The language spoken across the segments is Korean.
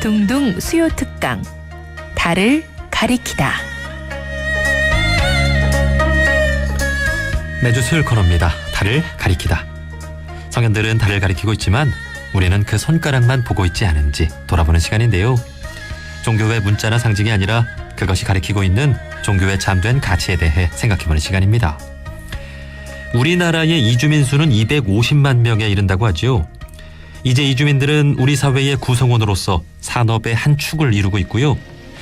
둥둥 수요 특강 달을 가리키다. 매주 수요일 코너입니다. 달을 가리키다. 성현들은 달을 가리키고 있지만 우리는 그 손가락만 보고 있지 않은지 돌아보는 시간인데요. 종교의 문자나 상징이 아니라 그것이 가리키고 있는 종교의 잠든 가치에 대해 생각해보는 시간입니다. 우리나라의 이주민 수는 250만 명에 이른다고 하죠. 이제 이주민들은 우리 사회의 구성원으로서 산업의 한 축을 이루고 있고요.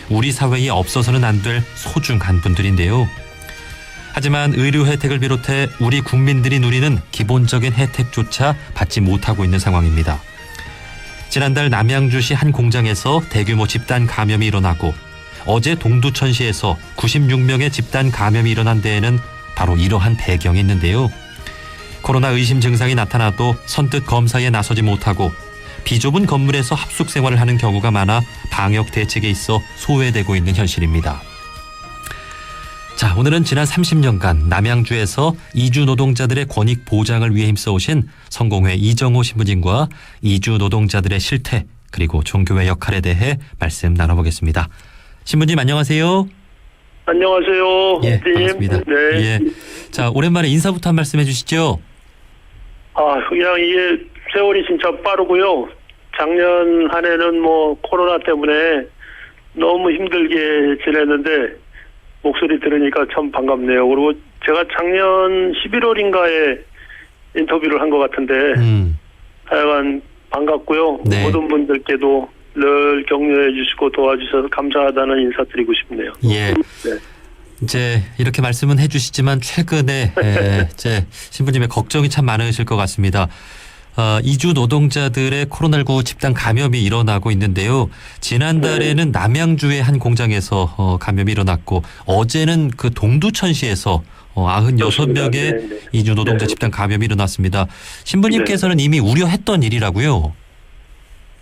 우리 사회에 없어서는 안 될 소중한 분들인데요. 하지만 의료 혜택을 비롯해 우리 국민들이 누리는 기본적인 혜택조차 받지 못하고 있는 상황입니다. 지난달 남양주시 한 공장에서 대규모 집단 감염이 일어나고 어제 동두천시에서 96명의 집단 감염이 일어난 데에는 바로 이러한 배경이 있는데요. 코로나 의심 증상이 나타나도 선뜻 검사에 나서지 못하고 비좁은 건물에서 합숙 생활을 하는 경우가 많아 방역 대책에 있어 소외되고 있는 현실입니다. 자, 오늘은 지난 30년간 남양주에서 이주 노동자들의 권익 보장을 위해 힘써오신 성공회 이정호 신부님과 이주 노동자들의 실태 그리고 종교의 역할에 대해 말씀 나눠보겠습니다. 신부님 안녕하세요. 안녕하세요. 예. 반갑습니다. 네. 예. 자, 오랜만에 인사부터 한 말씀 해주시죠. 아, 그냥 이게 세월이 진짜 빠르고요. 작년 한 해는 뭐 코로나 때문에 너무 힘들게 지냈는데 목소리 들으니까 참 반갑네요. 그리고 제가 작년 11월인가에 인터뷰를 한 것 같은데 음, 하여간 반갑고요. 네. 모든 분들께도 늘 격려해 주시고 도와주셔서 감사하다는 인사드리고 싶네요. 예. 네. 이제 이렇게 말씀은 해주시지만 최근에 에, 이제 신부님의 걱정이 참 많으실 것 같습니다. 어, 이주 노동자들의 코로나19 집단 감염이 일어나고 있는데요. 지난달에는 남양주의 한 공장에서 어, 감염이 일어났고 어제는 그 동두천시에서 어, 96명의 네, 네. 이주 노동자 네. 집단 감염이 일어났습니다. 신부님께서는 이미 우려했던 일이라고요.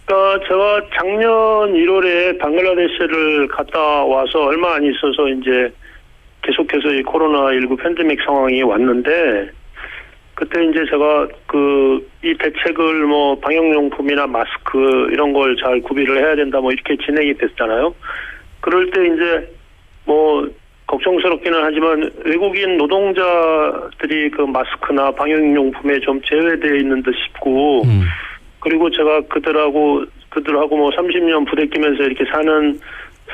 그러니까 제가 작년 1월에 방글라데시를 갔다 와서 얼마 안 있어서 이제 계속해서 이 코로나19 팬데믹 상황이 왔는데 그때 이제 제가 그 이 대책을 뭐 방역용품이나 마스크 이런 걸 잘 구비를 해야 된다 뭐 이렇게 진행이 됐잖아요. 그럴 때 이제 뭐 걱정스럽기는 하지만 외국인 노동자들이 그 마스크나 방역용품에 좀 제외되어 있는 듯 싶고 음, 그리고 제가 그들하고 그들하고 뭐 30년 부대끼면서 이렇게 사는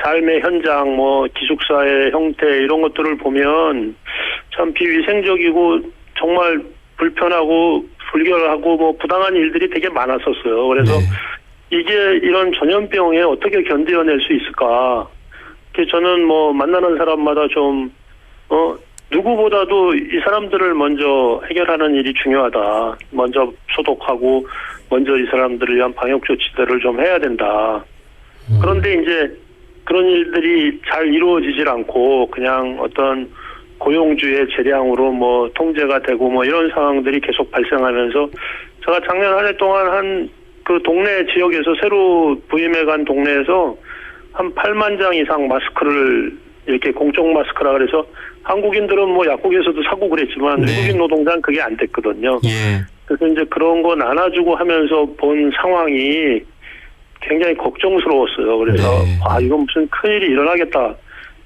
삶의 현장, 뭐 기숙사의 형태 이런 것들을 보면 참 비위생적이고 정말 불편하고 불결하고 뭐 부당한 일들이 되게 많았었어요. 그래서 네. 이게 이런 전염병에 어떻게 견뎌낼 수 있을까? 그 저는 뭐 만나는 사람마다 좀 어, 누구보다도 이 사람들을 먼저 해결하는 일이 중요하다. 먼저 소독하고 먼저 이 사람들을 위한 방역 조치들을 좀 해야 된다. 음. 그런데 이제 그런 일들이 잘 이루어지질 않고 그냥 어떤 고용주의 재량으로 뭐 통제가 되고 뭐 이런 상황들이 계속 발생하면서 제가 작년 한 해 동안 한 그 동네 지역에서 새로 부임해 간 동네에서 한 8만 장 이상 마스크를 이렇게 공적 마스크라 그래서 한국인들은 뭐 약국에서도 사고 그랬지만 네. 외국인 노동자는 그게 안 됐거든요. 예. 그래서 이제 그런 거 나눠주고 하면서 본 상황이 굉장히 걱정스러웠어요. 그래서 네. 아 이건 무슨 큰일이 일어나겠다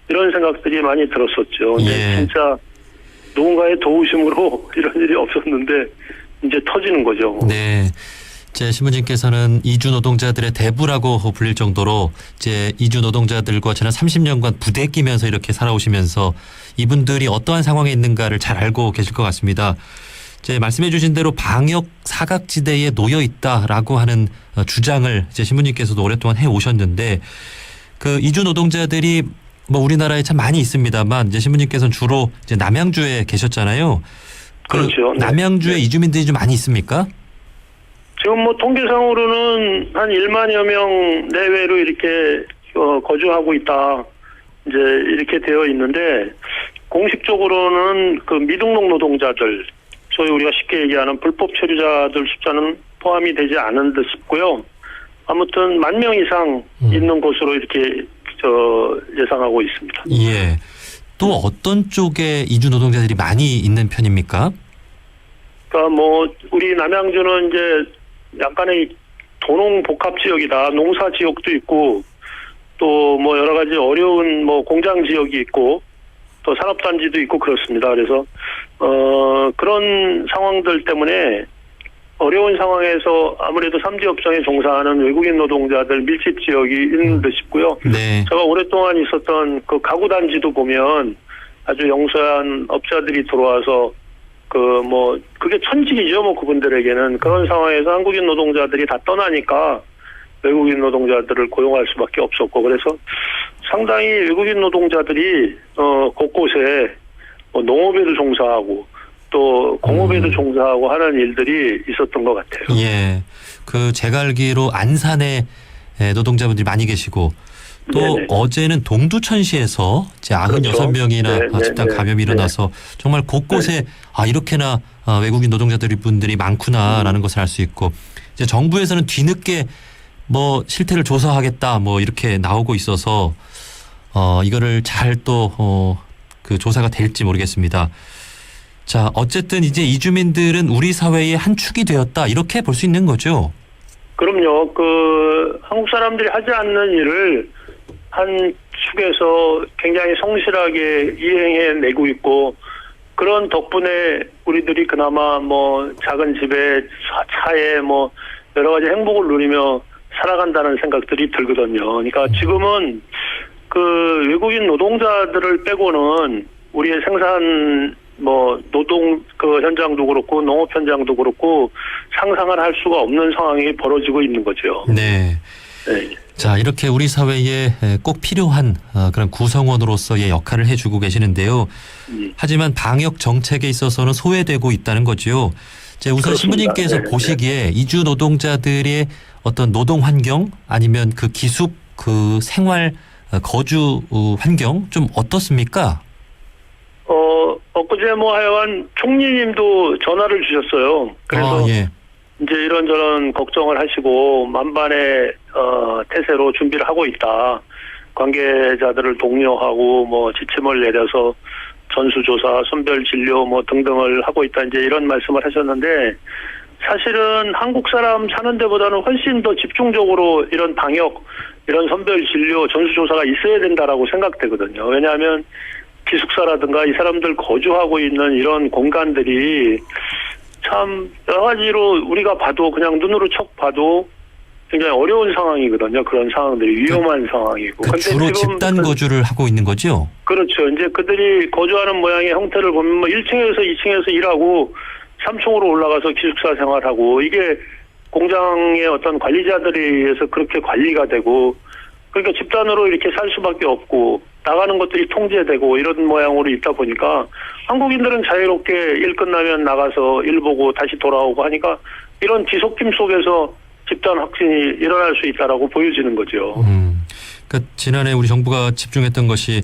이런 생각들이 많이 들었었죠. 근데 예. 진짜 누군가의 도우심으로 이런 일이 없었는데 이제 터지는 거죠. 네. 제 신부님께서는 이주 노동자들의 대부라고 불릴 정도로 이제 이주 노동자들과 지난 30년간 부대 끼면서 이렇게 살아오시면서 이분들이 어떠한 상황에 있는가를 잘 알고 계실 것 같습니다. 이제 말씀해 주신 대로 방역 사각지대에 놓여 있다라고 하는 어, 주장을 이제 신부님께서도 오랫동안 해 오셨는데 그 이주 노동자들이 뭐 우리나라에 참 많이 있습니다만 이제 신부님께서는 주로 이제 남양주에 계셨잖아요. 그 그렇죠. 네. 남양주에 네. 이주민들이 좀 많이 있습니까? 지금 뭐 통계상으로는 한 1만여 명 내외로 이렇게 어, 거주하고 있다. 이제 이렇게 되어 있는데 공식적으로는 그 미등록 노동자들 소위 우리가 쉽게 얘기하는 불법 체류자들 숫자는 포함이 되지 않은 듯 싶고요. 아무튼 만 명 이상 음. 있는 곳으로 이렇게 저 예상하고 있습니다. 예. 또 어떤 쪽에 이주 노동자들이 많이 있는 편입니까? 그러니까 뭐 우리 남양주는 이제 약간의 도농 복합 지역이다. 농사 지역도 있고 또 뭐 여러 가지 어려운 뭐 공장 지역이 있고 또 산업단지도 있고 그렇습니다. 그래서 어 그런 상황들 때문에 어려운 상황에서 아무래도 삼지 업종에 종사하는 외국인 노동자들 밀집 지역이 있는 듯 싶고요. 네. 제가 오랫동안 있었던 그 가구 단지도 보면 아주 영세한 업자들이 들어와서 그 뭐 그게 천직이죠 뭐 그분들에게는 그런 상황에서 한국인 노동자들이 다 떠나니까 외국인 노동자들을 고용할 수밖에 없었고 그래서 상당히 외국인 노동자들이 어 곳곳에 뭐 농업에도 종사하고 또 공업에도 음. 종사하고 하는 일들이 있었던 것 같아요. 예. 그 제가 알기로 안산에 에, 노동자분들이 많이 계시고 또 네네. 어제는 동두천시에서 이제 96명이나 네, 네, 집단 네, 감염이 네. 일어나서 정말 곳곳에 아 이렇게나 아, 외국인 노동자들이 분들이 많구나라는 것을 알 수 있고 이제 정부에서는 뒤늦게 뭐 실태를 조사하겠다 뭐 이렇게 나오고 있어서 어 이거를 잘 또 어 그 조사가 될지 모르겠습니다. 자 어쨌든 이제 이주민들은 우리 사회의 한 축이 되었다 이렇게 볼 수 있는 거죠. 그럼요. 그 한국 사람들이 하지 않는 일을 한 축에서 굉장히 성실하게 이행해 내고 있고 그런 덕분에 우리들이 그나마 뭐 작은 집에 차- 차에 뭐 여러 가지 행복을 누리며 살아간다는 생각들이 들거든요. 그러니까 지금은 그 외국인 노동자들을 빼고는 우리의 생산 뭐 노동 그 현장도 그렇고 농업 현장도 그렇고 상상을 할 수가 없는 상황이 벌어지고 있는 거죠. 네. 네. 자 이렇게 우리 사회에 에, 꼭 필요한 어, 그런 구성원으로서의 역할을 해주고 계시는데요. 음. 하지만 방역 정책에 있어서는 소외되고 있다는 거죠. 이 제 우선 그렇습니다. 신부님께서 네, 네. 보시기에 이주 노동자들의 어떤 노동 환경 아니면 그 기숙 그 생활 어, 거주 어, 환경 좀 어떻습니까? 어 엊그제 뭐 하여간 총리님도 전화를 주셨어요. 그래서 아, 예. 이제 이런저런 걱정을 하시고 만반의 어, 태세로 준비를 하고 있다. 관계자들을 독려하고 뭐 지침을 내려서 전수조사, 선별 진료 뭐 등등을 하고 있다. 이제 이런 말씀을 하셨는데 사실은 한국 사람 사는 데보다는 훨씬 더 집중적으로 이런 방역, 이런 선별 진료, 전수조사가 있어야 된다라고 생각되거든요. 왜냐하면 기숙사라든가 이 사람들 거주하고 있는 이런 공간들이 참 여러 가지로 우리가 봐도 그냥 눈으로 척 봐도 굉장히 어려운 상황이거든요. 그런 상황들이 위험한 상황이고. 그 주로 집단 거주를 하고 있는 거죠. 그렇죠. 이제 그들이 거주하는 모양의 형태를 보면 뭐 1층에서 2층에서 일하고 3층으로 올라가서 기숙사 생활하고 이게 공장의 어떤 관리자들에 의해서 그렇게 관리가 되고 그러니까 집단으로 이렇게 살 수밖에 없고 나가는 것들이 통제되고 이런 모양으로 있다 보니까 한국인들은 자유롭게 일 끝나면 나가서 일 보고 다시 돌아오고 하니까 이런 뒤섞임 속에서 집단 확진이 일어날 수 있다라고 보여지는 거죠. 음. 그러니까 지난해 우리 정부가 집중했던 것이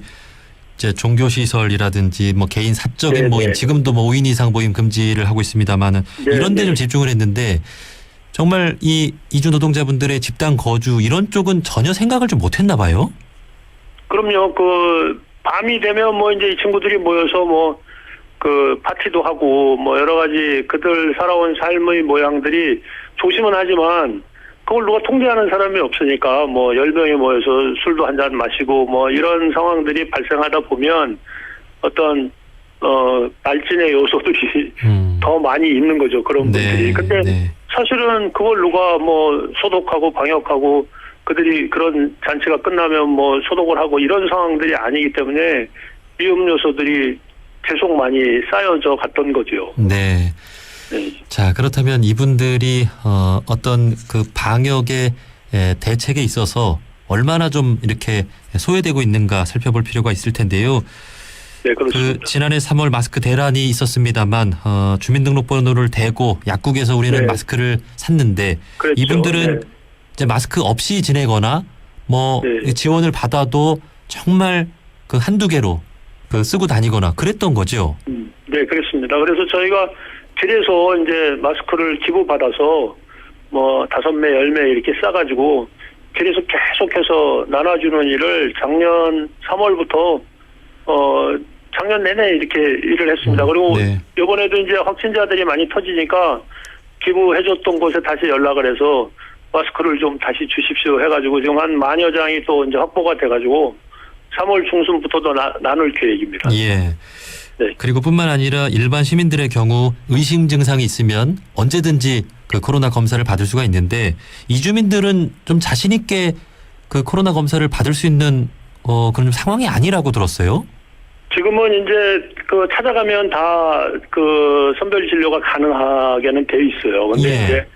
이제 종교 시설이라든지 뭐 개인 사적인 네네. 모임 지금도 뭐 5인 이상 모임 금지를 하고 있습니다만은 네네. 이런 데 좀 집중을 했는데 정말 이 이주 노동자분들의 집단 거주 이런 쪽은 전혀 생각을 좀 못 했나 봐요. 그럼요. 그 밤이 되면 뭐 이제 이 친구들이 모여서 뭐 그 파티도 하고 뭐 여러 가지 그들 살아온 삶의 모양들이 조심은 하지만 그걸 누가 통제하는 사람이 없으니까 뭐 열 명이 모여서 술도 한 잔 마시고 뭐 이런 상황들이 발생하다 보면 어떤 어 발진의 요소들이 음. 더 많이 있는 거죠. 그런 분들이. 근데 네. 사실은 그걸 누가 뭐 소독하고 방역하고 그들이 그런 잔치가 끝나면 뭐 소독을 하고 이런 상황들이 아니기 때문에 위험 요소들이 계속 많이 쌓여져 갔던 거죠. 네. 네. 자 그렇다면 이분들이 어, 어떤 그 방역의 에, 대책에 있어서 얼마나 좀 이렇게 소외되고 있는가 살펴볼 필요가 있을 텐데요. 네, 그 그렇습니다. 지난해 3월 마스크 대란이 있었습니다만 어, 주민등록번호를 대고 약국에서 우리는 네. 마스크를 샀는데 그랬죠. 이분들은 네. 이제 마스크 없이 지내거나 뭐 네. 지원을 받아도 정말 그 한두 개로 그 쓰고 다니거나 그랬던 거죠. 음, 네, 그렇습니다. 그래서 저희가 길에서 이제 마스크를 기부받아서 뭐 다섯 매, 열 매 이렇게 싸가지고 길에서 계속해서 나눠주는 일을 작년 3월부터 어 작년 내내 이렇게 일을 했습니다. 음, 그리고 네. 이번에도 이제 확진자들이 많이 터지니까 기부해줬던 곳에 다시 연락을 해서 마스크를 좀 다시 주십시오 해가지고 지금 한 만여 장이 또 이제 확보가 돼가지고 3월 중순부터도 나, 나눌 계획입니다. 예. 네. 그리고 뿐만 아니라 일반 시민들의 경우 의심 증상이 있으면 언제든지 그 코로나 검사를 받을 수가 있는데 이주민들은 좀 자신 있게 그 코로나 검사를 받을 수 있는 어 그런 상황이 아니라고 들었어요. 지금은 이제 그 찾아가면 다 그 선별 진료가 가능하게는 돼 있어요. 근데 예. 이제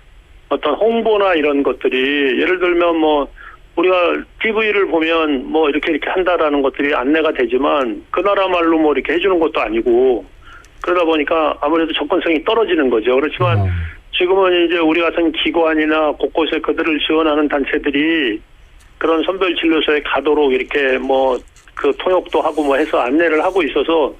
어떤 홍보나 이런 것들이 예를 들면 뭐 우리가 TV를 보면 뭐 이렇게 이렇게 한다라는 것들이 안내가 되지만 그 나라 말로 뭐 이렇게 해주는 것도 아니고 그러다 보니까 아무래도 접근성이 떨어지는 거죠. 그렇지만 어. 지금은 이제 우리 같은 기관이나 곳곳에 그들을 지원하는 단체들이 그런 선별 진료소에 가도록 이렇게 뭐 그 통역도 하고 뭐 해서 안내를 하고 있어서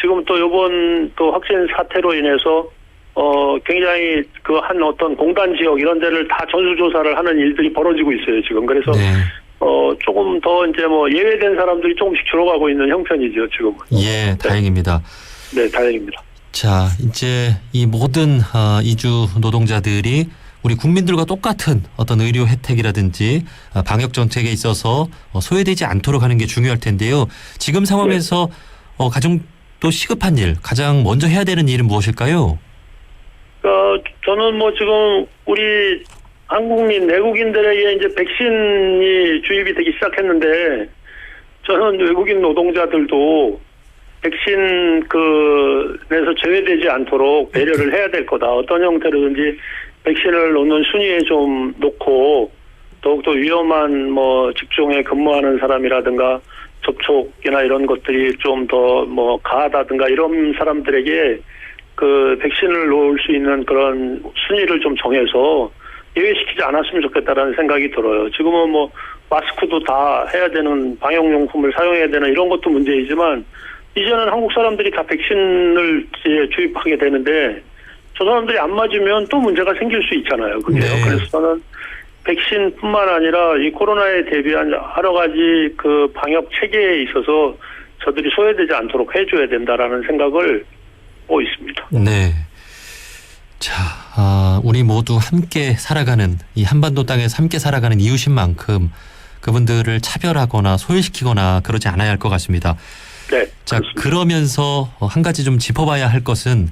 지금 또 요번 또 확진 사태로 인해서 어 굉장히 그 한 어떤 공단 지역 이런 데를 다 전수조사를 하는 일들이 벌어지고 있어요 지금 그래서 네. 어 조금 더 이제 뭐 예외된 사람들이 조금씩 줄어가고 있는 형편이죠 지금은 예, 다행입니다. 네 다행입니다. 자, 이제 이 모든 어, 이주 노동자들이 우리 국민들과 똑같은 어떤 의료 혜택이라든지 어, 방역 정책에 있어서 어, 소외되지 않도록 하는 게 중요할 텐데요. 지금 상황에서 어, 가장 또 시급한 일, 가장 먼저 해야 되는 일은 무엇일까요? 어, 저는 뭐 지금 우리 한국민 내국인들에게 이제 백신이 주입이 되기 시작했는데 저는 외국인 노동자들도 백신 그 내서 제외되지 않도록 배려를 해야 될 거다. 어떤 형태로든지 백신을 놓는 순위에 좀 놓고 더욱더 위험한 뭐 직종에 근무하는 사람이라든가 접촉이나 이런 것들이 좀 더 뭐 가하다든가 이런 사람들에게 그 백신을 놓을 수 있는 그런 순위를 좀 정해서 예외시키지 않았으면 좋겠다라는 생각이 들어요. 지금은 뭐 마스크도 다 해야 되는 방역용품을 사용해야 되는 이런 것도 문제이지만 이제는 한국 사람들이 다 백신을 이제 주입하게 되는데 저 사람들이 안 맞으면 또 문제가 생길 수 있잖아요. 그게요. 네. 그래서 저는 백신뿐만 아니라 이 코로나에 대비한 여러 가지 그 방역 체계에 있어서 저들이 소외되지 않도록 해줘야 된다라는 생각을 하고 있습니다. 네. 자, 아, 우리 모두 함께 살아가는 이 한반도 땅에서 함께 살아가는 이웃인 만큼 그분들을 차별하거나 소외시키거나 그러지 않아야 할 것 같습니다. 네. 자, 그렇습니다. 그러면서 어, 한 가지 좀 짚어봐야 할 것은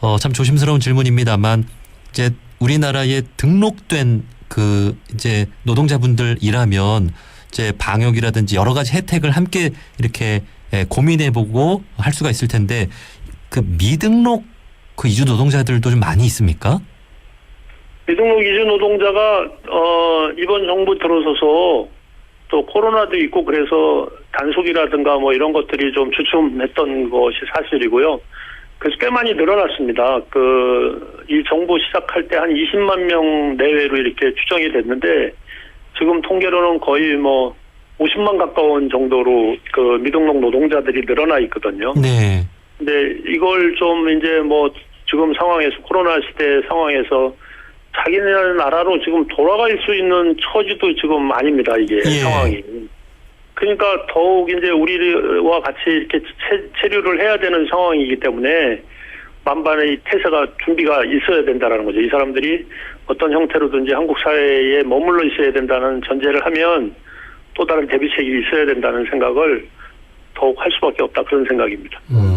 어, 참 조심스러운 질문입니다만 이제 우리나라에 등록된 그 이제 노동자분들이라면 이제 방역이라든지 여러 가지 혜택을 함께 이렇게 예, 고민해보고 할 수가 있을 텐데 그 미등록 그 이주 노동자들도 좀 많이 있습니까? 미등록 이주 노동자가 어 이번 정부 들어서서 또 코로나도 있고 그래서 단속이라든가 뭐 이런 것들이 좀 주춤했던 것이 사실이고요. 그래서 꽤 많이 늘어났습니다. 그 이 정부 시작할 때 한 20만 명 내외로 이렇게 추정이 됐는데 지금 통계로는 거의 뭐 50만 가까운 정도로 그 미등록 노동자들이 늘어나 있거든요. 네. 근데 이걸 좀 이제 뭐 지금 상황에서 코로나 시대 상황에서 자기네 나라로 지금 돌아갈 수 있는 처지도 지금 아닙니다 이게 예. 상황이. 그러니까 더욱 이제 우리와 같이 이렇게 체, 체류를 해야 되는 상황이기 때문에 만반의 태세가 준비가 있어야 된다라는 거죠. 이 사람들이 어떤 형태로든지 한국 사회에 머물러 있어야 된다는 전제를 하면 또 다른 대비책이 있어야 된다는 생각을 더욱 할 수밖에 없다 그런 생각입니다. 음.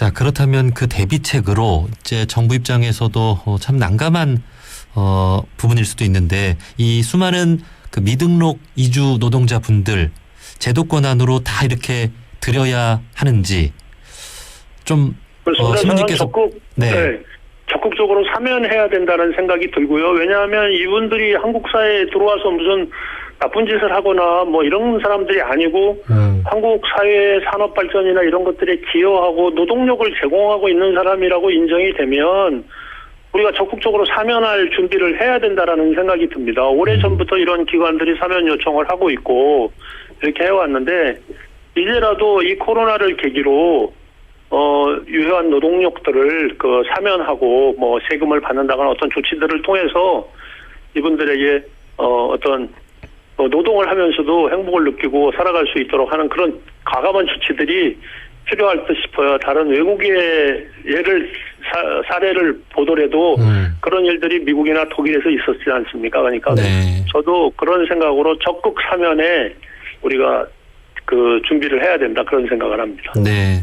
자, 그렇다면 그 대비책으로 이제 정부 입장에서도 어, 참 난감한 어, 부분일 수도 있는데 이 수많은 그 미등록 이주 노동자분들 제도권 안으로 다 이렇게 들여야 하는지 좀 어, 신부님께서- 적극 네. 네. 적극적으로 사면해야 된다는 생각이 들고요. 왜냐하면 이분들이 한국 사회에 들어와서 무슨 나쁜 짓을 하거나 뭐 이런 사람들이 아니고 음. 한국 사회 산업 발전이나 이런 것들에 기여하고 노동력을 제공하고 있는 사람이라고 인정이 되면 우리가 적극적으로 사면할 준비를 해야 된다라는 생각이 듭니다. 오래 전부터 이런 기관들이 사면 요청을 하고 있고 이렇게 해왔는데 이제라도 이 코로나를 계기로 어 유효한 노동력들을 그 사면하고 뭐 세금을 받는다거나 어떤 조치들을 통해서 이분들에게 어 어떤 어, 노동을 하면서도 행복을 느끼고 살아갈 수 있도록 하는 그런 과감한 조치들이 필요할 듯 싶어요. 다른 외국의 예를 사, 사례를 보더라도 음. 그런 일들이 미국이나 독일에서 있었지 않습니까? 그러니까 네. 저도 그런 생각으로 적극 사면에 우리가 그 준비를 해야 된다 그런 생각을 합니다. 네.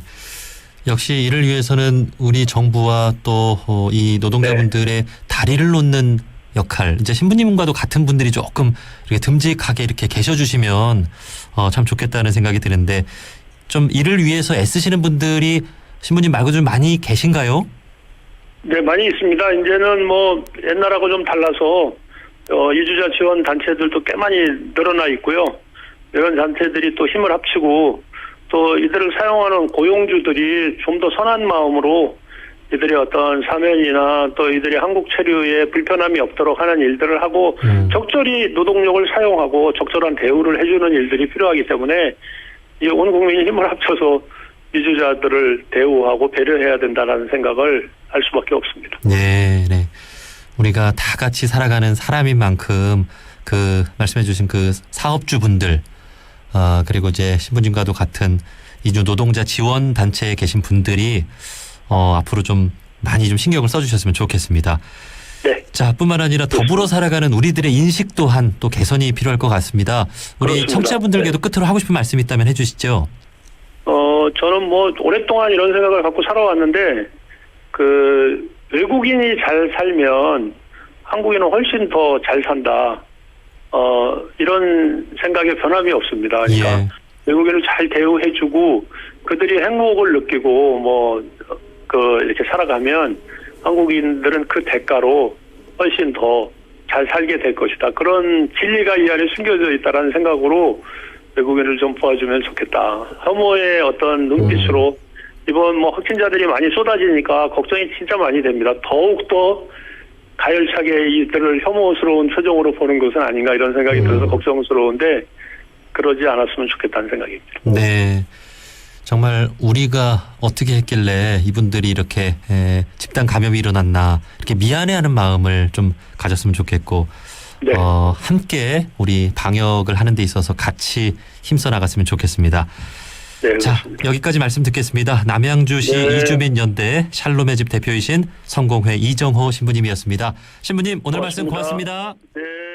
역시 이를 위해서는 우리 정부와 또 이 노동자분들의 다리를 놓는 역할, 이제 신부님과도 같은 분들이 조금 이렇게 듬직하게 이렇게 계셔주시면 어, 참 좋겠다는 생각이 드는데 좀 이를 위해서 애쓰시는 분들이 신부님 말고 좀 많이 계신가요? 네, 많이 있습니다. 이제는 뭐 옛날하고 좀 달라서 어, 이주자 지원 단체들도 꽤 많이 늘어나 있고요. 이런 단체들이 또 힘을 합치고 또 이들을 사용하는 고용주들이 좀 더 선한 마음으로 이들의 어떤 사면이나 또 이들의 한국 체류에 불편함이 없도록 하는 일들을 하고 음. 적절히 노동력을 사용하고 적절한 대우를 해주는 일들이 필요하기 때문에 이온 국민이 힘을 합쳐서 이주자들을 대우하고 배려해야 된다는 생각을 할 수밖에 없습니다. 네, 네. 우리가 다 같이 살아가는 사람인 만큼 그 말씀해주신 그 사업주분들, 아 그리고 이제 신부님과도 같은 이주 노동자 지원 단체에 계신 분들이 어 앞으로 좀 많이 좀 신경을 써주셨으면 좋겠습니다. 네. 자, 뿐만 아니라 더불어 살아가는 우리들의 인식 또한 또 개선이 필요할 것 같습니다. 우리 그렇습니다. 네. 청취자분들께도 끝으로 하고 싶은 말씀 있다면 해주시죠. 어, 저는 뭐 오랫동안 이런 생각을 갖고 살아왔는데 그 외국인이 잘 살면 한국인은 훨씬 더 잘 산다. 어, 이런 생각에 변함이 없습니다. 그러니까 예. 외국인을 잘 대우해주고 그들이 행복을 느끼고 뭐 그 이렇게 살아가면 한국인들은 그 대가로 훨씬 더 잘 살게 될 것이다. 그런 진리가 이 안에 숨겨져 있다라는 생각으로 외국인을 좀 도와주면 좋겠다. 혐오의 어떤 눈빛으로 이번 뭐 확진자들이 많이 쏟아지니까 걱정이 진짜 많이 됩니다. 더욱 더 가열차게 이들을 혐오스러운 표정으로 보는 것은 아닌가 이런 생각이 들어서 음. 걱정스러운데 그러지 않았으면 좋겠다는 생각입니다. 네. 정말 우리가 어떻게 했길래 이분들이 이렇게 에, 집단 감염이 일어났나 이렇게 미안해하는 마음을 좀 가졌으면 좋겠고 네. 어, 함께 우리 방역을 하는 데 있어서 같이 힘써 나갔으면 좋겠습니다. 네, 자 그렇습니다. 여기까지 말씀 듣겠습니다. 남양주시 네. 이주민 연대 샬롬의 집 대표이신 성공회 이정호 신부님이었습니다. 신부님 오늘 말씀 고맙습니다. 고맙습니다. 네.